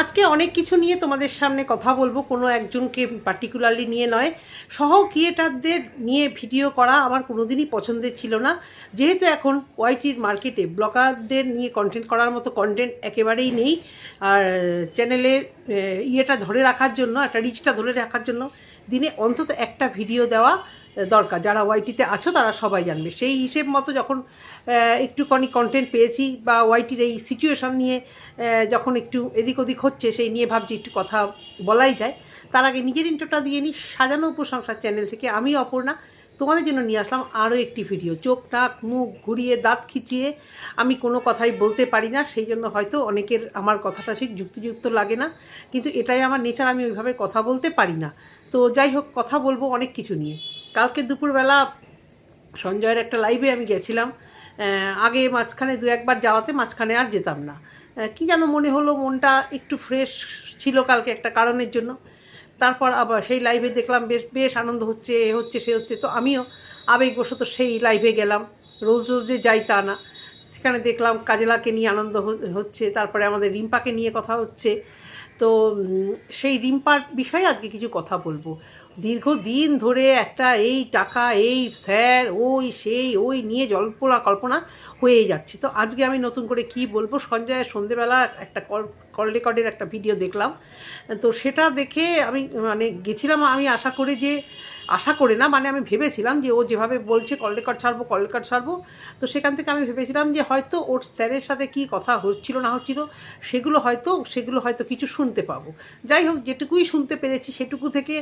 আজকে অনেক কিছু নিয়ে তোমাদের সামনে কথা বলব, কোনো একজনকে পার্টিকুলারলি নিয়ে নয়। সহ ক্রিয়েটারদের নিয়ে ভিডিও করা আমার কোনোদিনই পছন্দের ছিল না। যেহেতু এখন ওয়াইটির মার্কেটে ব্লগারদের নিয়ে কন্টেন্ট করার মতো কন্টেন্ট একেবারেই নেই। আর চ্যানেলে ইয়েটা ধরে রাখার জন্য, একটা রিচটা ধরে রাখার জন্য দিনে অন্তত একটা ভিডিও দেওয়া দরকার। যারা ওয়াইটিতে আছো, তারা সবাই জানবে। সেই হিসেব মতো যখন একটুখানি কন্টেন্ট পেয়েছি বা ওয়াইটির এই সিচুয়েশন নিয়ে যখন একটু এদিক ওদিক হচ্ছে, সেই নিয়ে ভাবছি একটু কথা বলাই যায়। তার আগে নিজের ইন্টোটা দিয়ে নিই। সাজানো উপসংসার চ্যানেল থেকে আমি অপর্ণা। তোমাদের জন্য নিয়ে আসলাম আরও একটি ভিডিও চোখ, নাক, মুখ ঘুরিয়ে, দাঁত খিচিয়ে আমি কোনো কথাই বলতে পারি না। সেই জন্য হয়তো অনেকের আমার কথাটা ঠিক যুক্তিযুক্ত লাগে না। কিন্তু এটাই আমার নেচার আমি ওইভাবে কথা বলতে পারি না। তো যাই হোক, কথা বলব অনেক কিছু নিয়ে। কালকে দুপুরবেলা সঞ্জয়ের একটা লাইভে আমি গেছিলাম। আগে মাঝখানে দু একবার যাওয়াতে মাঝখানে আর যেতাম না। কি যেন মনে হলো, মনটা একটু ফ্রেশ ছিল কালকে একটা কারণের জন্য। তারপর আবার সেই লাইভে দেখলাম, বেশ বেশ আনন্দ হচ্ছে, এ হচ্ছে, সে হচ্ছে। তো আমিও আবেগবশত সেই লাইভে গেলাম। রোজ রোজ যে যাই তা না। সেখানে দেখলাম কাজেলাকে নিয়ে আনন্দ হচ্ছে। তারপরে আমাদের রিম্পাকে নিয়ে কথা হচ্ছে। তো সেই রিম্পার বিষয়ে আজকে কিছু কথা বলব। দীর্ঘদিন ধরে একটা এই টাকা, এই স্যার, ওই সেই, ওই নিয়ে জল্পনা, কল্পনা হয়ে যাচ্ছে। তো আজকে আমি নতুন করে কি বলব? সঞ্জয় সন্ধেবেলা একটা কল কল রেকর্ডের একটা ভিডিও দেখলাম। তো সেটা দেখে আমি মানে গেছিলাম, আমি আশা করি যে আশা করে না মানে আমি ভেবেছিলাম যে ও যেভাবে বলছে কল রেকর্ড ছাড়বো কল রেকর্ড ছাড়বো, তো সেখান থেকে আমি ভেবেছিলাম যে হয়তো ওর স্যারের সাথে কি কথা হচ্ছিল না হচ্ছিল, সেগুলো হয়তো সেগুলো হয়তো কিছু শুনতে পাবো। যাই হোক, যেটুকুই শুনতে পেরেছি সেটুকু থেকে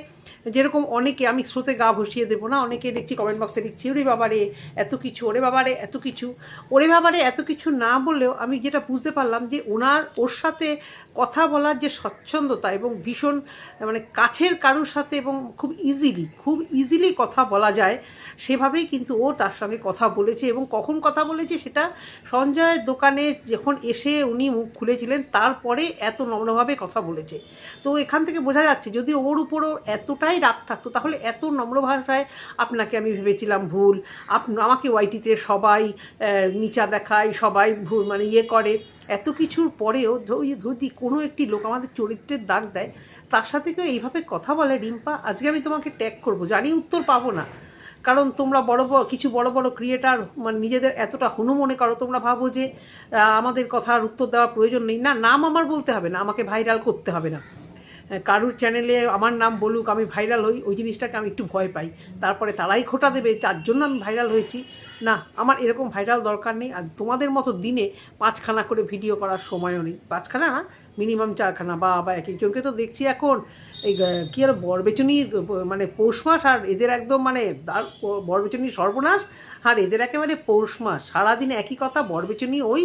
যেরকম অনেকে আমি স্রোতে গা ভসিয়ে দেবো না, অনেকে দেখছি কমেন্ট বক্সে লিখছি, ওরে বাবারে, এত কিছু, ওরে বাবারে, এত কিছু। ওরে বাবারে, এত কিছু না বললেও আমি যেটা বুঝতে পারলাম যে ওনার, ওর সাথে কথা বলার যে স্বচ্ছন্দতা এবং ভীষণ মানে কাছের কারোর সাথে এবং খুব ইজিলি খুব ইজিলি কথা বলা যায়। সেভাবেই কিন্তু ও তার সঙ্গে কথা বলেছে এবং কখন কথা বলেছে সেটা সঞ্জয়ের দোকানে যখন এসে উনি মুখ খুলেছিলেন, তারপরে এত নম্রভাবে কথা বলেছে। তো এখান থেকে বোঝা যাচ্ছে, যদি ওর উপরও এতটাই রাগ থাকতো, তাহলে এত নম্র ভাষায় আপনাকে আমি ভেবেছিলাম ভুল। আপ, আমাকে ওয়াইটিতে সবাই নিচা দেখায়, সবাই ভুল মানে ইয়ে করে। এত কিছুর পরেও ধ- ওই যদি কোনো একটি লোক আমাদের চরিত্রের দাগ দেয় তার সাথে কেউ এইভাবে কথা বলে, রিম্পা? আজকে আমি তোমাকে ট্যাগ করব, জানি উত্তর পাবো না। কারণ তোমরা বড় বড়, কিছু বড় বড় ক্রিয়েটার মানে নিজেদের এতটা হনু মনে করো, তোমরা ভাবো যে আমাদের কথার উত্তর দেওয়ার প্রয়োজন নেই। না, নাম আমার বলতে হবে না, আমাকে ভাইরাল করতে হবে না। কারুর চ্যানেলে আমার নাম বলুক, আমি ভাইরাল হই, ওই জিনিসটাকে আমি একটু ভয় পাই। তারপরে তারাই খোটা দেবে, তার জন্য আমি ভাইরাল হয়েছি। না, আমার এরকম ভাইরাল দরকার নেই আর তোমাদের মতো দিনে পাঁচখানা করে ভিডিও করার সময়ও নেই। পাঁচখানা না মিনিমাম চারখানা, বা বা, এক একজনকে তো দেখছি এখন এই কী আর বরবেচনির মানে পৌষ মাস আর এদের একদম মানে বরবেচনির সর্বনাশ আর এদের একেবারে পৌষ মাস। সারাদিন একই কথা, বরবেচনি ওই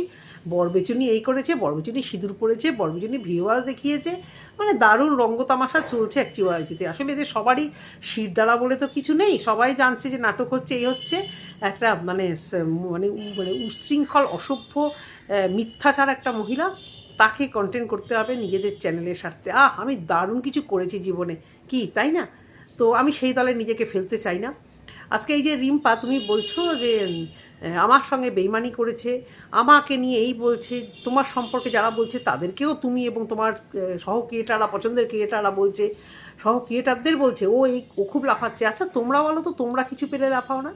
বরবেচনি এই করেছে, বরবেচনি সিঁদুর পড়েছে বরবেচনি ভিউয়ার্স দেখিয়েছে। মানে দারুণ রঙ্গতামাশা চলছে একটি ওয়াইটিতে আসলে এদের সবারই শিরদাঁড়া বলে তো কিছু নেই, সবাই জানছে যে নাটক হচ্ছে এই হচ্ছে। একটা মানে মানে মানে উচ্ছৃঙ্খল অসভ্য মিথ্যাচার একটা মহিলা, তাকে কন্টেন্ট করতে হবে নিজেদের চ্যানেলের স্বার্থে। আহ, আমি দারুণ কিছু করেছি জীবনে। কি, তাই না? তো আমি সেই দলে নিজেকে ফেলতে চাই না। আজকে এই যে রিম্পা, তুমি বলছো যে আমার সঙ্গে বেইমানি করেছে, আমাকে নিয়ে এই বলছে, তোমার সম্পর্কে যারা বলছে তাদেরকেও তুমি এবং তোমার সহ ক্রিয়েটাররা পছন্দের ক্রিয়েটাররা বলছে সহ ক্রিয়েটারদের বলছে, ও এই, ও খুব লাফাচ্ছে আচ্ছা তোমরা বলো তো, তোমরা কিছু পেলে লাফাও না।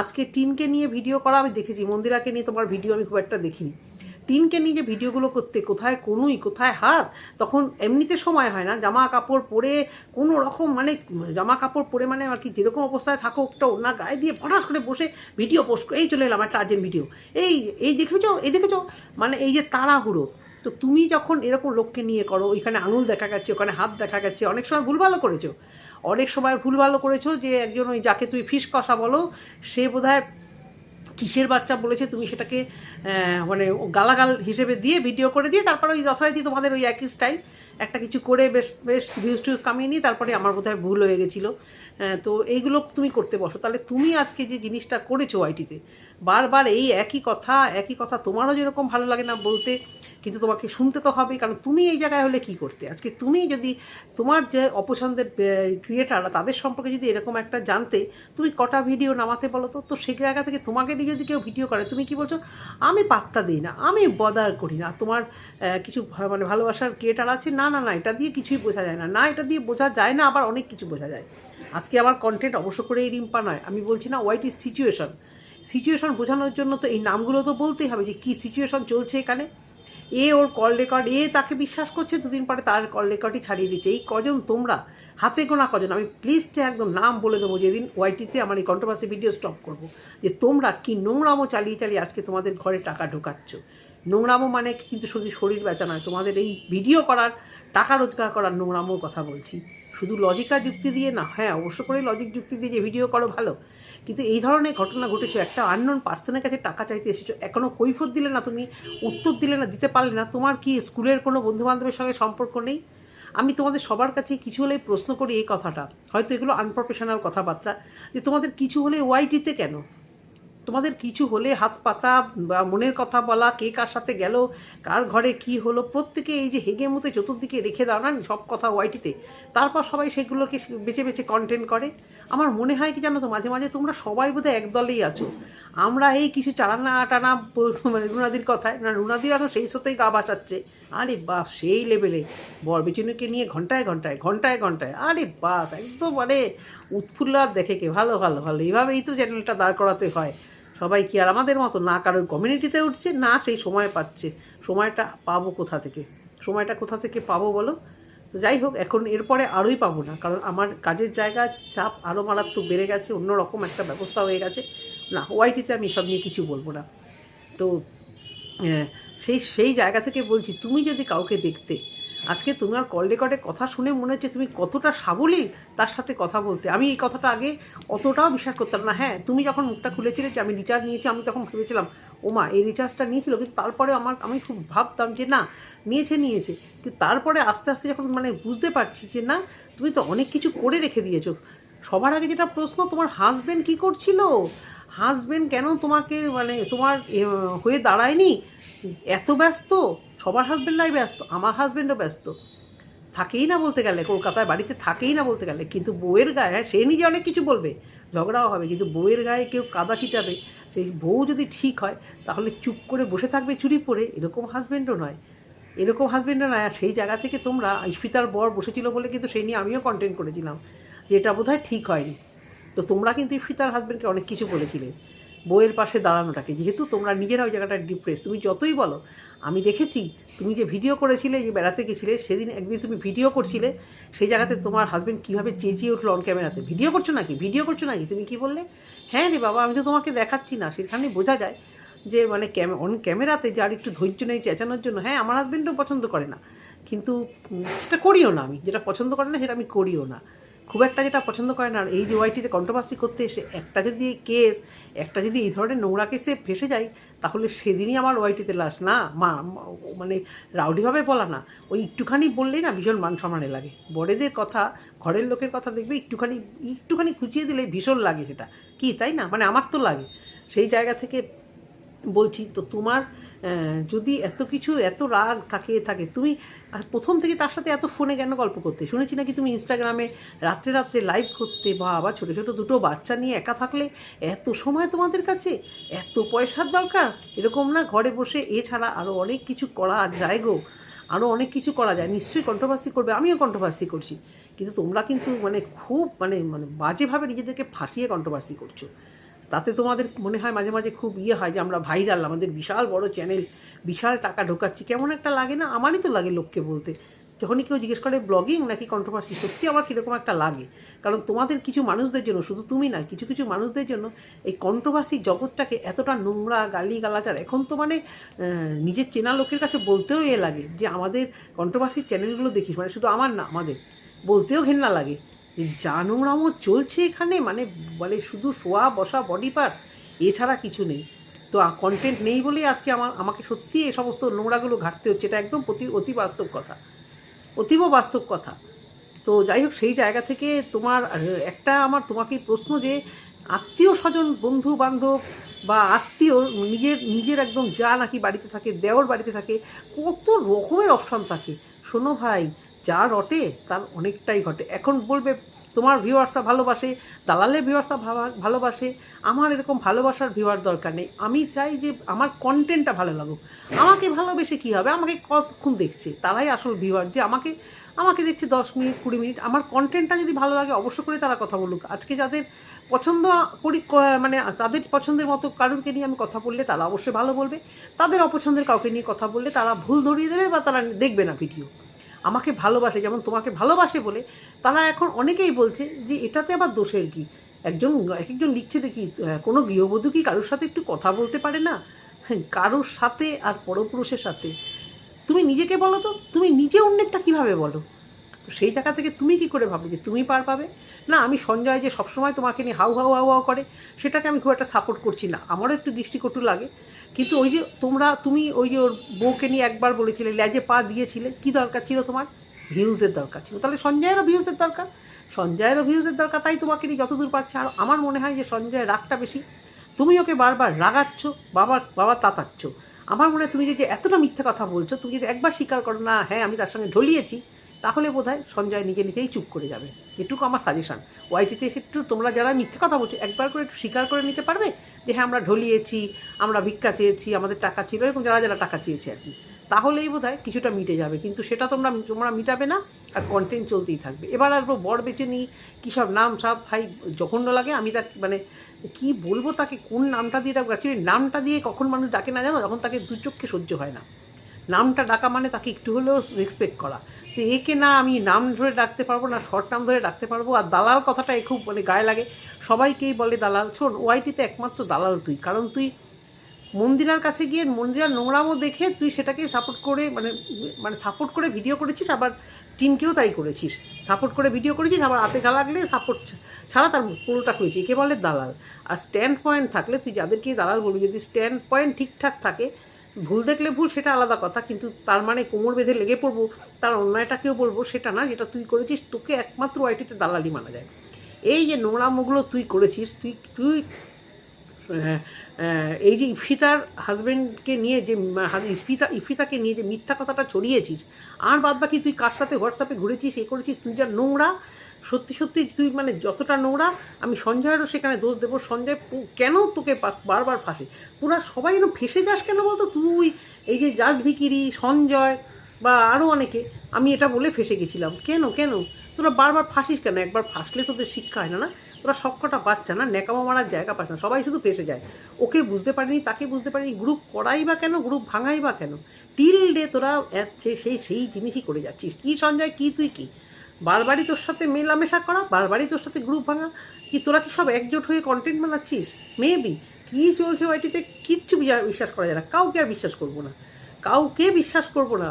আজকে টিনকে নিয়ে ভিডিও করা, আমি দেখেছি, মন্দিরাকে নিয়ে তোমার ভিডিও আমি খুব একটা দেখিনি। টিনকে নিয়ে যে ভিডিওগুলো করতে, কোথায় কোনুই, কোথায় হাত, তখন এমনিতে সময় হয় না। জামা কাপড় পরে কোনো রকম মানে জামা কাপড় পরে মানে আর কি যেরকম অবস্থায় থাকো, একটা ওনা গায়ে দিয়ে ফটাস করে বসে ভিডিও পোস্ট এই চলে এলাম একটা আর্জেন্ট ভিডিও। এই এই দেখেছ এই দেখেছ? মানে এই যে তাড়াহুড়ো। তো তুমি যখন এরকম লোককে নিয়ে করো, ওইখানে আঙুল দেখা গেছে, ওখানে হাত দেখা গেছে, অনেক সময় ভুলভালও করেছ। অনেক সময় ভুলভালও করেছ যে একজন ওই যাকে তুমি ফিস কষা বলো, সে বোধহয় কিসের বাচ্চা বলেছে তুমি সেটাকে মানে গালাগাল হিসেবে দিয়ে ভিডিও করে দিয়ে তারপরে ওই যথারীতি তোমাদের ওই একই স্টাইল একটা কিছু করে বেশ বেশ ভিউজ টিউজ কামিয়ে নিই তারপরে আমার বোধহয় ভুল হয়ে গেছিল। তো এইগুলো তুমি করতে বসো। তাহলে তুমি আজকে যে জিনিসটা করেছ আইটিতে বারবার এই একই কথা একই কথা তোমারও যেরকম ভালো লাগে না বলতে, কিন্তু তোমাকে শুনতে তো হবে কারণ তুমি এই জায়গায় হলে কি করতে? আজকে তুমি যদি তোমার যে অপছন্দের ক্রিয়েটাররা তাদের সম্পর্কে যদি এরকম একটা জানতে, তুমি কটা ভিডিও নামাতে বলো তো? তো সেই জায়গা থেকে তোমাকে নিয়ে যদি কেউ ভিডিও করে, তুমি কি বলছো? আমি পাত্তা দিই না, আমি বদার করি না। তোমার কিছু মানে ভালোবাসার ক্রিয়েটার আছে? না না না, এটা দিয়ে কিছুই বোঝা যায় না। না, এটা দিয়ে বোঝা যায় না, আবার অনেক কিছু বোঝা যায়। আজকে আমার কন্টেন্ট অবশ্য করে এই রিম্পা নয়। আমি বলছি না হোয়াইট ইজ সিচুয়েশন সিচুয়েশন বোঝানোর জন্য তো এই নামগুলো তো বলতেই হবে যে কী সিচুয়েশন চলছে এখানে। এ ওর কল রেকর্ড এ তাকে বিশ্বাস করছে, দুদিন পরে তার কল রেকর্ডই ছাড়িয়ে দিচ্ছে। এই কজন তোমরা? হাতে গোনা কজন? আমি লিস্টে একদম নাম বলে দেবো যেদিন ওয়াইটিতে আমার এই কন্ট্রোভার্সি ভিডিও স্টপ করব। যে তোমরা কি নোংরামো চালিয়ে চালিয়ে আজকে তোমাদের ঘরে টাকা ঢোকাচ্ছ? নোংরামো মানে কিন্তু শুধু শরীর বেচা নয়, তোমাদের এই ভিডিও করার, টাকা রোজগার করার নোংরামোর কথা বলছি। শুধু লজিকার যুক্তি দিয়ে না হ্যাঁ অবশ্য করে লজিক যুক্তি দিয়ে যে ভিডিও করো, ভালো। কিন্তু এই ধরনের ঘটনা ঘটেছে, একটা আননোন পার্সনের কাছে টাকা চাইতে এসেছ এখনও কৈফত দিলে না তুমি, উত্তর দিলে না, দিতে পারলে না, তোমার কি স্কুলের কোনো বন্ধুবান্ধবের সঙ্গে সম্পর্ক নেই? আমি তোমাদের সবার কাছে কিছু হলেই প্রশ্ন করি এই কথাটা, হয়তো এগুলো আনপ্রফেশনাল কথাবার্তা, যে তোমাদের কিছু হলে ওয়াইটিতে কেন? তোমাদের কিছু হলে হাত পাতা বা মনের কথা বলা, কে কার সাথে গেল, কার ঘরে কি হলো, প্রত্যেকে এই যে হেগে মতে চতুর্দিকে রেখে দাও না সব কথা ওয়াইটিতে। তারপর সবাই সেগুলোকে বেছে বেছে কন্টেন্ট করে। আমার মনে হয় কি জানো তো, মাঝে মাঝে তোমরা সবাই বোধহয় একদলেই আছো। আমরা এই কিছু চালানা টানা বল- মানে রুনাদির কথায়, না, রুনাদিও এখন সেই সাথেই গা বাঁচাচ্ছে। আরে বাপ, সেই লেভেলে বর বেচুনিকে নিয়ে ঘন্টায় ঘন্টায় ঘন্টায় ঘন্টায়। আরে বাস, একদম মানে উৎফুল্লার দেখে কে, ভালো ভালো ভালো। এইভাবেই তো চ্যানেলটা দাঁড় করাতে হয়। সবাই কি আর আমাদের মতো? না কারোর কমিউনিটিতে উঠছে, না সেই সময় পাচ্ছে। সময়টা পাবো কোথা থেকে? সময়টা কোথা থেকে পাবো বলো? তো যাই হোক, এখন এরপরে আরোই পাবো না, কারণ আমার কাজের জায়গা চাপ আরও মারাত্মক বেড়ে গেছে, অন্যরকম একটা ব্যবস্থা হয়ে গেছে। না ওয়াইটিতে আমি সব নিয়ে কিছু বলব না। তো সেই সেই জায়গা থেকে বলছি, তুমি যদি কাউকে দেখতে আজকে তোমার কল রেকর্ডে কথা শুনে মনে হচ্ছে তুমি কতটা সাবলীল তার সাথে কথা বলতে। আমি এই কথাটা আগে অতটাও বিশ্বাস করতাম না। হ্যাঁ তুমি যখন মুখটা খুলেছিলে যে আমি রিচার্জ নিয়েছি, আমি তখন ভেবেছিলাম ওমা এই রিচার্জটা নিয়েছিল। কিন্তু তারপরে আমার, আমি খুব ভাবতাম যে না, নিয়েছে নিয়েছে। কিন্তু তারপরে আস্তে আস্তে যখন মানে বুঝতে পারছি যে না, তুমি তো অনেক কিছু করে রেখে দিয়েছ। সবার আগে যেটা প্রশ্ন, তোমার হাজবেন্ড কি করছিল? হাজবেন্ড কেন তোমাকে মানে তোমার হয়ে দাঁড়ায়নি? এত ব্যস্ত? সবার হাজবেন্ডরাই ব্যস্ত, আমার হাজবেন্ডও ব্যস্ত। থাকেই না বলতে গেলে কলকাতায় বাড়িতে থাকেই না বলতে গেলে, কিন্তু বউয়ের গায়ে হ্যাঁ সে নিজে অনেক কিছু বলবে, ঝগড়াও হবে, কিন্তু বউয়ের গায়ে কেউ কাদা ছিটাবে সেই বউ যদি ঠিক হয়, তাহলে চুপ করে বসে থাকবে চুরি পরে এরকম হাজবেন্ডও নয়। এরকম হাজবেন্ডও নয়, আর সেই জায়গা থেকে তোমরা ইস্পিতার বর বসেছিল বলে কিন্তু সেই নিয়ে আমিও কন্টেন্ট করেছিলাম, যে এটা বোধহয় ঠিক হয়নি। তো তোমরা কিন্তু ইফিতার হাজবেন্ডকে অনেক কিছু বলেছিলে। বইয়ের পাশে দাঁড়ানোটাকে। যেহেতু তোমরা নিজেরা ওই জায়গাটা ডিপ্রেস তুমি যতই বলো, আমি দেখেছি, তুমি যে ভিডিও করেছিলে, যে বেড়াতে গেছিলে, সেদিন একদিন তুমি ভিডিও করছিলে, সেই জায়গাতে তোমার হাজব্যান্ড কীভাবে চেঁচিয়ে উঠল অন ক্যামেরাতে ভিডিও করছ নাকি? ভিডিও করছ নাকি? তুমি কি বললে? হ্যাঁ রে বাবা, আমি তো তোমাকে দেখাচ্ছি না। সেখানে বোঝা যায় যে মানে অন ক্যামেরাতে যার একটু ধৈর্য নেই, চেঁচানোর জন্য হ্যাঁ আমার হাজবেন্ডও পছন্দ করে না। কিন্তু সেটা করিও না আমি। যেটা পছন্দ করে না, সেটা আমি করিও না। খুব একটা যেটা পছন্দ করে না। এই যে ওয়াইটিতে কন্ট্রোভার্সি করতে এসে একটা যদি কেস একটা যদি এই ধরনের নোংরা কেসে ফেসে যায়, তাহলে সেদিনই আমার ওয়াইটিতে লাশ। না, মা মানে রাউডিভাবে বলা না। ওই একটুখানি বললেই না ভীষণ মান সম্মানে লাগে। বড়েদের কথা, ঘরের লোকের কথা দেখবে একটুখানি একটুখানি খুঁচিয়ে দিলে ভীষণ লাগে সেটা। কি, তাই না? মানে আমার তো লাগে। সেই জায়গা থেকে বলছি, তো তোমার যদি এত কিছু, এত রাগ থাকে থাকে, তুমি প্রথম থেকে তার সাথে এত ফোনে কেন গল্প করতে? শুনেছি নাকি তুমি ইনস্টাগ্রামে রাত্রে রাত্রে লাইভ করতে? বা আবার ছোটো ছোটো দুটো বাচ্চা নিয়ে একা থাকলে এত সময় তোমাদের কাছে? এত পয়সার দরকার? এরকম না ঘরে বসে এছাড়া আরও অনেক কিছু করা যায় গো। আরও অনেক কিছু করা যায়। নিশ্চয়ই কন্ট্রোভার্সি করবে। আমিও কন্ট্রোভার্সি করছি। কিন্তু তোমরা কিন্তু মানে খুব মানে মানে বাজেভাবে নিজেদেরকে ফাঁসিয়ে কন্ট্রোভার্সি করছ। তাতে তোমাদের মনে হয় মাঝে মাঝে খুব ইয়ে হয় যে আমরা ভাইরাল আমাদের বিশাল বড় চ্যানেল বিশাল টাকা ঢোকাচ্ছি। কেমন একটা লাগে না? আমারই তো লাগে লোককে বলতে। যখনই কেউ জিজ্ঞেস করে ব্লগিং নাকি কন্ট্রোভার্সি সত্যি আমার কীরকম একটা লাগে। কারণ তোমাদের কিছু মানুষদের জন্য, শুধু তুমি না কিছু কিছু মানুষদের জন্য এই কন্ট্রোভার্সি জগৎটাকে এতটা নোংরা গালি গালাচার এখন তো মানে নিজের চেনা লোকের কাছে বলতেও এ লাগে যে আমাদের কন্ট্রোভার্সির চ্যানেলগুলো দেখিস। মানে শুধু আমার না, আমাদের। বলতেও ঘেন্না লাগে। যে চলছে এখানে? মানে বলে শুধু শোয়া, বসা বডি পার্ট এছাড়া কিছু নেই। তো কন্টেন্ট নেই বলেই আজকে আমার আমাকে সত্যি এই সমস্ত নোংরাগুলো ঘাটতে হচ্ছে। এটা একদম অতি অতি বাস্তব কথা। অতীব বাস্তব কথা। তো যাই হোক, সেই জায়গা থেকে তোমার একটা আমার তোমাকে প্রশ্ন যে, আত্মীয় স্বজন, বন্ধু বান্ধব বা আত্মীয় নিজের নিজের একদম যা নাকি বাড়িতে থাকে, দেওর বাড়িতে থাকে, কত রকমের অপশান থাকে? শোনো ভাই যা রটে তার অনেকটাই ঘটে। এখন বলবে, তোমার ভিউয়ার্সরা ভালোবাসে, দালালের ভিউয়ার্সরা ভালোবাসে, আমার এরকম ভালোবাসার ভিউয়ার দরকার নেই। আমি চাই যে আমার কন্টেন্টটা ভালো লাগুক। আমাকে ভালোবেসে কী হবে? আমাকে কতক্ষণ দেখছে? তারাই আসল ভিউয়ার যে আমাকে আমাকে দেখছে দশ মিনিট, কুড়ি মিনিট। আমার কন্টেন্টটা যদি ভালো লাগে অবশ্য করে তারা কথা বলুক। আজকে যাদের পছন্দ করি মানে তাদের পছন্দের মতো কারুরকে নিয়ে আমি কথা বললে তারা অবশ্যই ভালো বলবে। তাদের অপছন্দের কাউকে নিয়ে কথা বললে তারা ভুল ধরিয়ে দেবে বা তারা দেখবে না ভিডিও আমাকে ভালোবাসে, যেমন তোমাকে ভালোবাসে বলে, তারা এখন অনেকেই বলছে যে এটাতে আবার দোষের কি? একজন এক একজন লিখছে দেখি কোনো গৃহবধূ কি কারোর সাথে একটু কথা বলতে পারে না? হ্যাঁ কারোর সাথে আর পরপুরুষের সাথে। তুমি নিজেকে বলো তো, তুমি নিজে অন্যেরটা কীভাবে বলো? তো সেই জায়গা থেকে তুমি কি করে ভাবলে যে তুমি পার পাবে? না, আমি সঞ্জয় যে সবসময় তোমাকে নিয়ে হাউ হাউ হাউ হাউ করে, সেটাকে আমি খুব একটা সাপোর্ট করছি না। আমারও একটু দৃষ্টিকটু লাগে। কিন্তু ওই যে তোমরা, তুমি ওই যে ওর বউকে নিয়ে একবার বলেছিলে, ল্যাজে পা দিয়েছিলে, কি দরকার ছিল তোমার? ভিউজের দরকার ছিল। তাহলে সঞ্জয়েরও ভিউজের দরকার? সঞ্জয়েরও ভিউজের দরকার, তাই তোমাকে নিয়ে যতদূর পারছে। আর আমার মনে হয় যে সঞ্জয়ের রাগটা বেশি। তুমি ওকে বারবার রাগাচ্ছ, বাবা বাবা তাতাচ্ছ। আমার মনে হয় তুমি যদি এতটা মিথ্যে কথা বলছো, তুমি যদি একবার স্বীকার করো, না হ্যাঁ আমি তার সঙ্গে ঢলিয়েছি তাহলে বোধ হয় সঞ্জয় নিজে নিজেই চুপ করে যাবে। এটুকু আমার সাজেশন ওয়াইটিতে একটু তোমরা যারা মিথ্যে কথা বলছো, একবার করে একটু স্বীকার করে নিতে পারবে যে হ্যাঁ আমরা ঢলিয়েছি, আমরা ভিক্ষা চেয়েছি, আমাদের টাকা ছিল, এরকম যারা যারা টাকা চেয়েছে আর কি। তাহলেই বোধ হয় কিছুটা মিটে যাবে, কিন্তু সেটা তোমরা তোমরা মিটাবে না আর কন্টেন্ট চলতেই থাকবে। এবার আসব বর বেছে নিই কী সব নাম সব ভাই জঘন্য লাগে, আমি তার মানে কি বলব তাকে, কোন নামটা দিয়ে ডাকবো অ্যাকচুয়ালি নামটা দিয়ে কখন মানুষ ডাকে না জানো, যখন তাকে দু চোখকে সহ্য হয় না। নামটা ডাকা মানে তাকে একটু হলেও রেসপেক্ট করা। তো একে না আমি নাম ধরে ডাকতে পারব না শর্ট নাম ধরে ডাকতে পারব, আর দালাল কথাটা এ খুব মানে গায়ে লাগে। সবাইকেই বলে দালাল, শোন ওয়াইটিতে একমাত্র দালাল তুই, কারণ তুই মন্দিরার কাছে গিয়ে মন্দিরার নোংরামও দেখে তুই সেটাকে সাপোর্ট করে মানে মানে সাপোর্ট করে ভিডিও করেছিস, আবার টিনকেও তাই করেছিস। সাপোর্ট করে ভিডিও করেছিস, আবার হাতে গা লাগলে সাপোর্ট ছাড়া তার পুরোটা করেছি একে বলে দালাল। আর স্ট্যান্ড পয়েন্ট থাকলে তুই যাদেরকে দালাল বলবি, যদি স্ট্যান্ড পয়েন্ট ঠিকঠাক থাকে ভুল দেখলে ভুল সেটা আলাদা কথা কিন্তু তার মানে কোমর বেঁধে লেগে পড়ব তার অন্যায়টাকেও বলব সেটা না যেটা তুই করেছিস তোকে একমাত্র ওয়াইটিতে দালালি মানা যায়। এই যে নোংরা নোংরামোগুলো তুই করেছিস তুই তুই আহ, এই যে ইফিতার হাজব্যান্ডকে নিয়ে যে ইফিতা ইফিতাকে নিয়ে যে মিথ্যা কথাটা ছড়িয়েছিস আর বাদ বাকি তুই কার সাথে হোয়াটসঅ্যাপে ঘুরেছিস এ করেছিস তুই যা নোংরা সত্যি সত্যি তুই মানে যতটা নোংরা, আমি সঞ্জয়েরও সেখানে দোষ দেবো। সঞ্জয় কেন তোকে বারবার ফাঁসে? তোরা সবাই যেন ফেসে যাস কেন বলতো? তুই, এই যে জাজ ভিকিরি, সঞ্জয় বা আরও অনেকে, আমি এটা বলে ফেসে গেছিলাম। কেন কেন? তোরা বারবার ফাঁসিস কেন? একবার ফাঁসলে তোদের শিক্ষা হয় না না? তোরা সবকটা বাচ্চা না নেকামো মারার জায়গা পাস না, সবাই শুধু ফেসে যায়। ওকে বুঝতে পারিনি, তাকে বুঝতে পারিনি, গ্রুপ করাই বা কেন, গ্রুপ ভাঙাই বা কেন? টিল ডে তোরা সেই সেই জিনিসই করে যাচ্ছিস। কী সঞ্জয়, কী, তুই কী? বারবারই তোর সাথে মেলামেশা করা, বারবারই তোর সাথে গ্রুপ ভাঙা, কি তোরা কি সব একজোট হয়ে কন্টেন্ট বানাচ্ছিস? মেবি কী চলছে ওয়াইটিতে কিচ্ছু বিশ্বাস করা যায় না। কাউকে আর বিশ্বাস করব না। কাউকে বিশ্বাস করব না।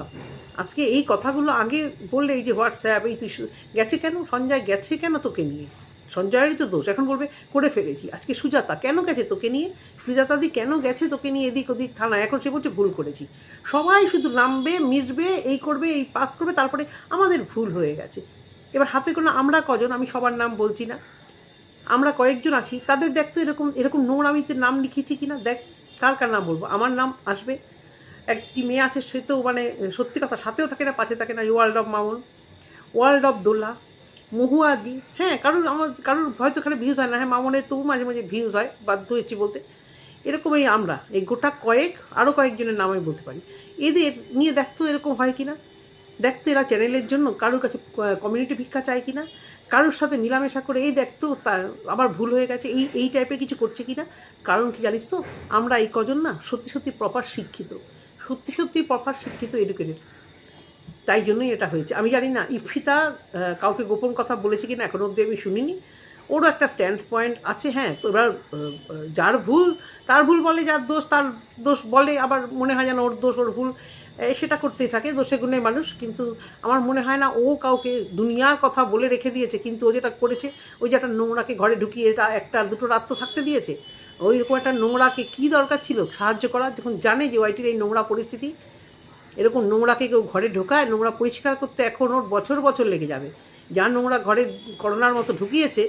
আজকে এই কথাগুলো আগে বললে এই যে হোয়াটসঅ্যাপ, এই তুই গেছে কেন? সঞ্জয় গেছে কেন তোকে নিয়ে? সঞ্জয়েরই তো দোষ। এখন বলবে, করে ফেলেছি। আজকে সুজাতা কেন গেছে তোকে নিয়ে? সুজাতাদি কেন গেছে তোকে নিয়ে এদিক ওদিক থানায়? এখন সে বলছে, ভুল করেছি। সবাই শুধু নামবে, মিশবে, এই করবে, এই পাস করবে, তারপরে আমাদের ভুল হয়ে গেছে। এবার হাতে কোনো আমরা কজন, আমি সবার নাম বলছি না। আমরা কয়েকজন আছি, তাদের দেখ তো এরকম এরকম নোংরামিতে নাম লিখেছি কি না দেখ কার কার নাম বলব। আমার নাম আসবে, একটি মেয়ে আছে, সে তো মানে সত্যি কথা, সাথেও থাকে না, পাশে থাকে না world of Mamun, world of Dolla মহুয়াদি হ্যাঁ কারোর আমার, কারোর হয়তো এখানে ভিউজ হয় না হ্যাঁ মামনের তবু মাঝে মাঝে ভিউজ হয়, বাধ্য হয়েছি বলতে। এরকম এই আমরা, এই গোটা কয়েক আরও কয়েকজনের নাম আমি বলতে পারি। এদের নিয়ে দেখতো এরকম হয় কি না দেখতো এরা চ্যানেলের জন্য কারোর কাছে কমিউনিটি ভিক্ষা চায় কি না কারোর সাথে মিলামেশা করে, এই দেখতো তার আবার ভুল হয়ে গেছে, এই এই টাইপের কিছু করছে কি না কারণ কি জানিস তো, আমরা এই কজন না সত্যি সত্যি প্রপার শিক্ষিত। সত্যি সত্যি প্রপার শিক্ষিত এডুকেটেড তাই জন্যই এটা হয়েছে। আমি জানি না, ইফিতা কাউকে গোপন কথা বলেছে কি না এখনও অবধি আমি শুনিনি। ওরও একটা স্ট্যান্ড পয়েন্ট আছে হ্যাঁ তো এবার যার ভুল, তার ভুল বলে যার দোষ, তার দোষ বলে আবার মনে হয় যেন ওর দোষ, ওর ভুল। সেটা করতেই থাকে, দোষে গুণে মানুষ, কিন্তু আমার মনে হয় না ও কাউকে দুনিয়ার কথা বলে রেখে দিয়েছে, কিন্তু ও যেটা করেছে, ওই যে একটা নোংরাকে ঘরে ঢুকিয়ে এটা একটা দুটো রাত তো থাকতে দিয়েছে, ওই রকম একটা নোংরাকে কী দরকার ছিল? সাহায্য করার, যখন জানে যে ওয়াইটির এই নোংরা পরিস্থিতি, এরকম নোংরাকে কেউ ঘরে ঢোকায়, নোংরা পরিষ্কার করতে এখন ওর বছর বছর লেগে যাবে। যা নোংরা ঘরে করোনার মতো ঢুকিয়েছে,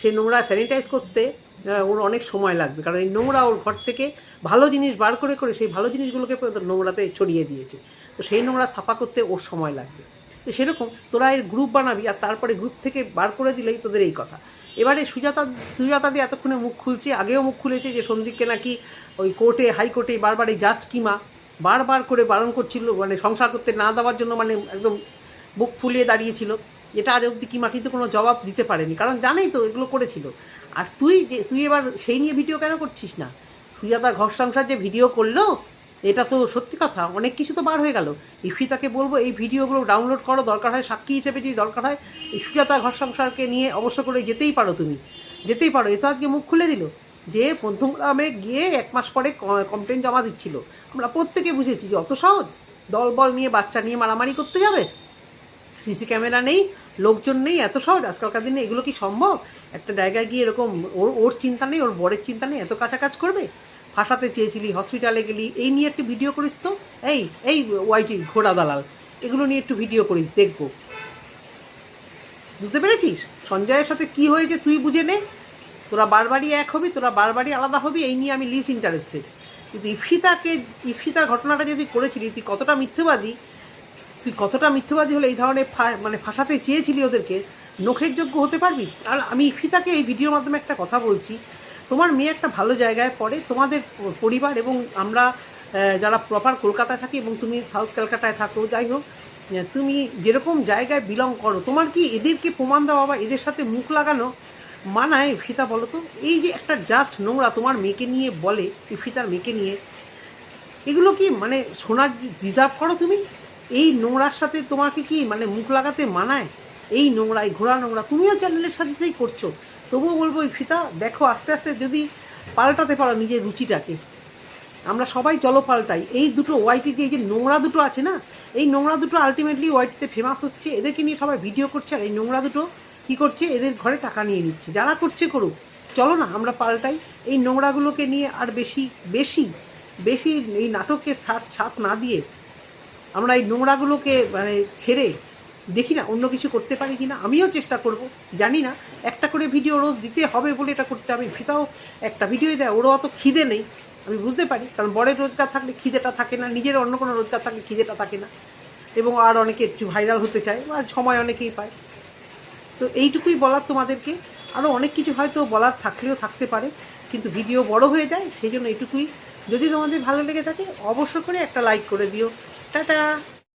সে নোংরা স্যানিটাইজ করতে ওর অনেক সময় লাগবে। কারণ এই নোংরা ওর ঘর থেকে ভালো জিনিস বার করে করে সেই ভালো জিনিসগুলোকে নোংরাতে ছড়িয়ে দিয়েছে। তো সেই নোংরা সাফা করতে ওর সময় লাগবে। তো সেরকম তোরা এর গ্রুপ বানাবি আর তারপরে গ্রুপ থেকে বার করে দিলেই তোদের এই কথা। এবারে সুজাতা সুজাতা দিয়ে এতক্ষণে মুখ খুলছে, আগেও মুখ খুলেছে যে সন্দীপকে নাকি ওই কোর্টে, হাইকোর্টে বারবার এই জাস্ট কিমা। বারবার করে বারণ করছিল মানে সংসার করতে না দেওয়ার জন্য মানে একদম বুক ফুলিয়ে দাঁড়িয়েছিল। এটা আজ অব্দি কিমা কিন্তু কোনো জবাব দিতে পারেনি। কারণ জানেই তো এগুলো করেছিল। আর তুই যে, তুই এবার সেই নিয়ে ভিডিও কেন করছিস না? সুজাতা ঘর সংসার যে ভিডিও করল, এটা তো সত্যি কথা, অনেক কিছু তো বার হয়ে গেল। ইফিতাকে বলব, এই ভিডিওগুলো ডাউনলোড করো, দরকার হয় সাক্ষী হিসেবে যদি দরকার হয় সুজাতা ঘর সংসারকে নিয়ে অবশ্য করে যেতেই পারো তুমি, যেতেই পারো। এ তো আজকে মুখ খুলে দিল যে মধ্যমগ্রামে গিয়ে এক মাস পরে কমপ্লেন জমা দিচ্ছিল। আমরা প্রত্যেকে বুঝেছি যে অত সহজ, দলবল নিয়ে, বাচ্চা নিয়ে মারামারি করতে যাবে? সিসি ক্যামেরা নেই লোকজন নেই, এত সহজ। আজকালকার দিনে এগুলো কি সম্ভব? একটা জায়গায় গিয়ে এরকম ওর ওর চিন্তা নেই, ওর বরের চিন্তা নেই, এত কাছাকাছ করবে? ফাঁসাতে চেয়েছিলি, হসপিটালে গেলি, এই নিয়ে একটু ভিডিও করিস তো? এই এই ওয়াইটি, ঘোড়া দালাল, এগুলো নিয়ে একটু ভিডিও করিস, দেখব। বুঝতে পেরেছিস? সঞ্জয়ের সাথে কি হয়েছে তুই বুঝে নে। তোরা বারবারই এক হবি, তোরা বারবারই আলাদা হবি, এই নিয়ে আমি লিস ইন্টারেস্টেড কিন্তু ইফিতাকে ইফিতার ঘটনাটা যদি করেছিলি, তুই কতটা মিথ্যেবাদী? তুই কতটা মিথ্যেবাদী হলে এই ধরনের মানে ফাঁসাতে চেয়েছিলি ওদেরকে? নখের যোগ্য হতে পারবি? আর আমি ইফিতাকে এই ভিডিওর মাধ্যমে একটা কথা বলছি। তোমার মেয়ে একটা ভালো জায়গায় পড়ে, তোমাদের পরিবার এবং আমরা যারা প্রপার কলকাতায় থাকি এবং তুমি সাউথ ক্যালকাটায় থাকো, যাই হোক তুমি যেরকম জায়গায় বিলং করো, তোমার কি এদেরকে প্রমাণ দেওয়া বা এদের সাথে মুখ লাগানো মানায় ফিতা বলো তো? এই যে একটা জাস্ট নোংরা তোমার মেয়েকে নিয়ে বলে ফিতার মেয়েকে নিয়ে, এগুলো কি মানে শোনার ডিজার্ভ করো তুমি? এই নোংরার সাথে তোমাকে কি মানে মুখ লাগাতে মানায়? এই নোংরা, এই ঘোড়া নোংরা, তুমিও চ্যানেলের সাথেই করছ। তবুও বলব, এই ফিতা, দেখো, আস্তে আস্তে যদি পাল্টাতে পারো নিজের রুচিটাকে। আমরা সবাই চলো পাল্টাই। এই দুটো ওয়াইটি যে এই যে নোংরা দুটো আছে না, এই নোংরা দুটো আলটিমেটলি ওয়াইটিতে ফেমাস হচ্ছে। এদেরকে নিয়ে সবাই ভিডিও করছে, আর এই নোংরা দুটো কী করছে? এদের ঘরে টাকা নিয়ে নিচ্ছে। যারা করছে করুক। চলো না, আমরা পাল্টাই। এই নোংরাগুলোকে নিয়ে আর বেশি বেশি বেশি এই নাটকের সাথ সাথ না দিয়ে আমরা এই নোংরাগুলোকে মানে ছেড়ে দেখি না, অন্য কিছু করতে পারি কি না আমিও চেষ্টা করব, জানি না, একটা করে ভিডিও রোজ দিতে হবে বলে এটা করতে আমি ফিতাও একটা ভিডিও দেয়, ওরও অত খিদে নেই, আমি বুঝতে পারি, কারণ বড়ের রোজগার থাকলে খিদেটা থাকে না, নিজের অন্য কোনো রোজগার থাকলে খিদেটা থাকে না, এবং আর অনেকে একটু ভাইরাল হতে চায় আর সময় অনেকেই পায়। তো এইটুকুই বলার তোমাদেরকে, আরও অনেক কিছু হয়তো বলার থাকলেও থাকতে পারে, কিন্তু ভিডিও বড় হয়ে যায়, সেই জন্য এইটুকুই। যদি তোমাদের ভালো লেগে থাকে, অবশ্য করে একটা লাইক করে দিও। 豆豆